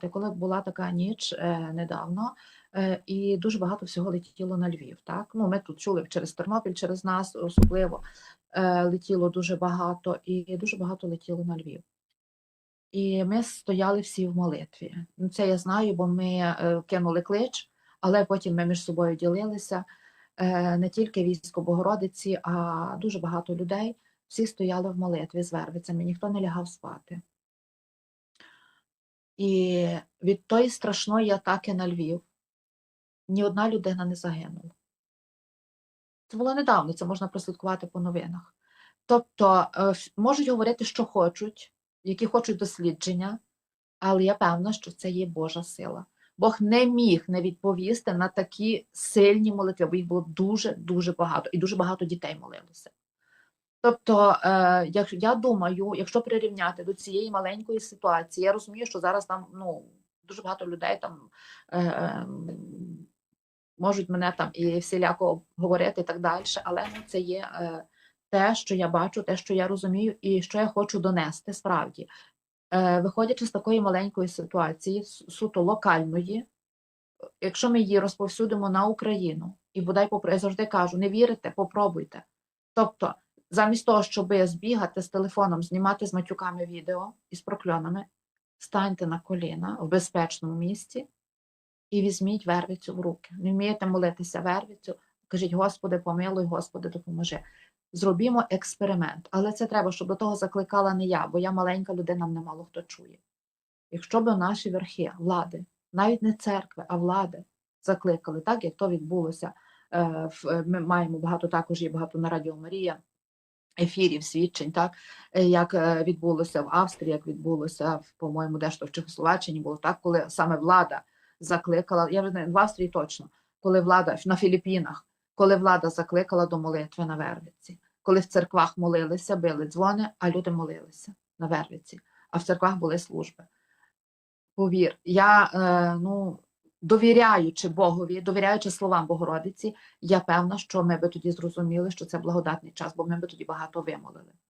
коли була така ніч е, недавно, е, і дуже багато всього летіло на Львів. Так? Ну, ми тут чули через Тернопіль, через нас особливо е, летіло дуже багато, і дуже багато летіло на Львів. І ми стояли всі в молитві. Ну, Це я знаю, бо ми е, кинули клич, але потім ми між собою ділилися. Е, Не тільки військо Богородиці, а дуже багато людей. Всі стояли в молитві з вервицями, ніхто не лягав спати. І від тої страшної атаки на Львів ні одна людина не загинула. Це було недавно, це можна прослідкувати по новинах. Тобто е, можуть говорити, що хочуть, які хочуть дослідження, але я певна, що це є Божа сила. Бог не міг не відповісти на такі сильні молитви, бо їх було дуже-дуже багато, і дуже багато дітей молилося. Тобто, е, як, я думаю, якщо прирівняти до цієї маленької ситуації, я розумію, що зараз там ну, дуже багато людей там е, ем, можуть мене там і всіляко говорити і так далі, але ну, це є е, те, що я бачу, те, що я розумію, і що я хочу донести справді. Е, виходячи з такої маленької ситуації, суто локальної, якщо ми її розповсюдимо на Україну, і бодай попри, завжди кажу, не вірите, попробуйте. Тобто, замість того, щоб збігати з телефоном, знімати з матюками відео і з прокльонами, станьте на коліна в безпечному місці і візьміть вервицю в руки. Не вмієте молитися вервицю, кажіть, Господи, помилуй, Господи, допоможи. Зробімо експеримент, але це треба, щоб до того закликала не я, бо я маленька людина, мене мало хто чує. Якщо б наші верхи, влади, навіть не церкви, а влади закликали, так як то відбулося. е, Ми маємо багато також є багато на Радіо Марія ефірів, свідчень, так е, як е, відбулося в Австрії, як відбулося по-моєму, дещо в Чехословаччині було так, коли саме влада закликала, я вже в Австрії точно, коли влада на Філіппінах, коли влада закликала до молитви на Вервиці, коли в церквах молилися, били дзвони, а люди молилися на Вервиці, а в церквах були служби. Повір, я е, ну, довіряючи Богові, довіряючи словам Богородиці, я певна, що ми би тоді зрозуміли, що це благодатний час, бо ми би тоді багато вимолили.